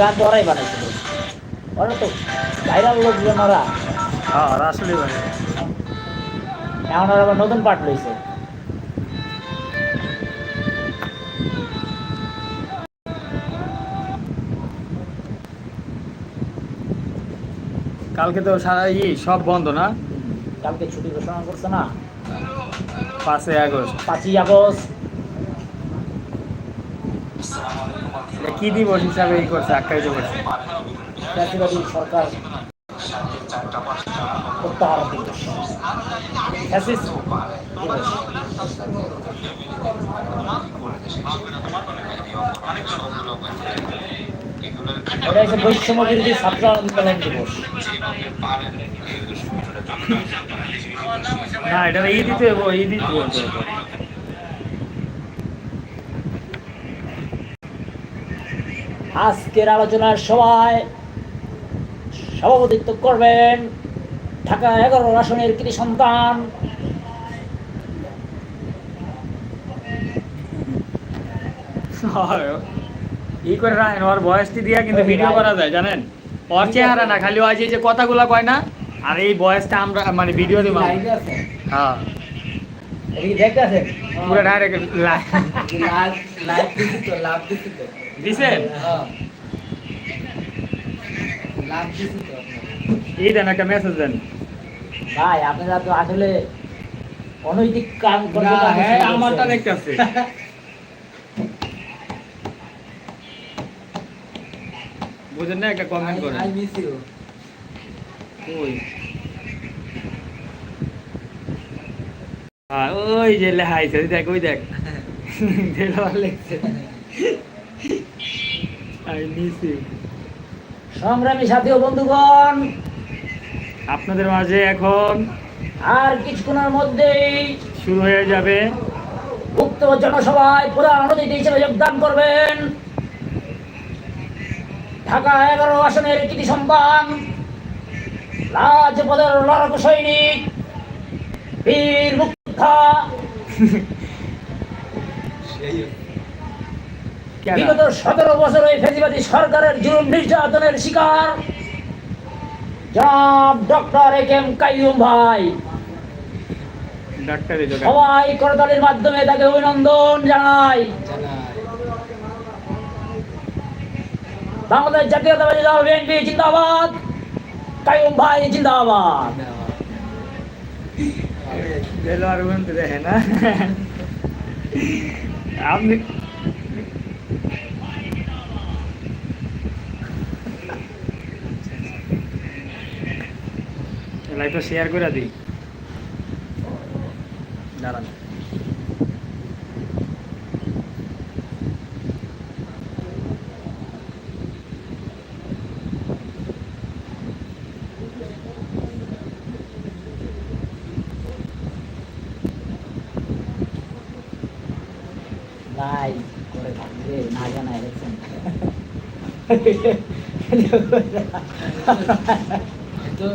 গান তো ওরাই বানাইছিল ওরা তো ভাইরাল লোকজন ওরা হ্যাঁ আসলে এখন ওরা আবার নতুন পার্ট লইছে। কালকে তো সারা ই সব বন্ধ না? কালকে ছুটি ঘোষণা করছে না। পাঁচই আগস্ট। পাঁচই আগস্ট। কি দিবস হিসাবে ই করছে আখ্যায়িত করছে? ফ্যাসিবাদী সরকার প্রত্যাহার দিবস। এটা হচ্ছে বৈষম্য বিরোধী ছাত্র আন্দোলন দিবস। না এটা ই দিতে ই দিতে আজকের আলোচনার সভায় সভাপতিত্ব করবেন ঢাকা এগারো আসনের কৃতি সন্তান। ই করে রাখেন ওর বয়সটি দিয়া কিন্তু ভিডিও করা যায় জানেন? ওর চেহারা না খালি ওই যে যে কথাগুলা কয় না আর এই বয়সটা আমরা মানে ভিডিও দিব হ্যাঁ। দেখতে আছেন? পুরো ডাইরেক্ট দিছেন? এই দেন একটা মেসেজ দেন। ভাই আপনারা তো আসলে অনৈতিক কাম করতে হ্যাঁ আমারটা দেখতেছে বুঝেন না একটা কমেন্ট করেন। ওই হ্যাঁ ওই যে ওই দেখ ওই দেখ। সংগ্রামী সাথী ও বন্ধুগণ আপনাদের মাঝে এখন আর কিছুক্ষণের মধ্যেই শুরু হয়ে যাবে। উক্ত জনসভায় প্রধান অতিথি হিসেবে যোগদান করবেন। ঢাকা এগারো আসনের কৃতি সন্তান রাজপথের লড়াকু সৈনিক বিগত সতেরো বছর এই ফেসিবাদী সরকারের জুলুম নির্যাতনের শিকার জনাব ডক্টর এ কেম কাইয়ুম ভাই। সবাই করতালির মাধ্যমে তাকে অভিনন্দন জানাই। বাংলাদেশ জাতীয়তাবাদী দল বিএনপি জিন্দাবাদ কাইয়ুম ভাই জিন্দাবাদ। দেলোয়ার বন্ধু দেখে না আপনি লাইভটা শেয়ার করে দিই দাঁড়ান ভাই করে থাকবে না জানা দেখছেন তো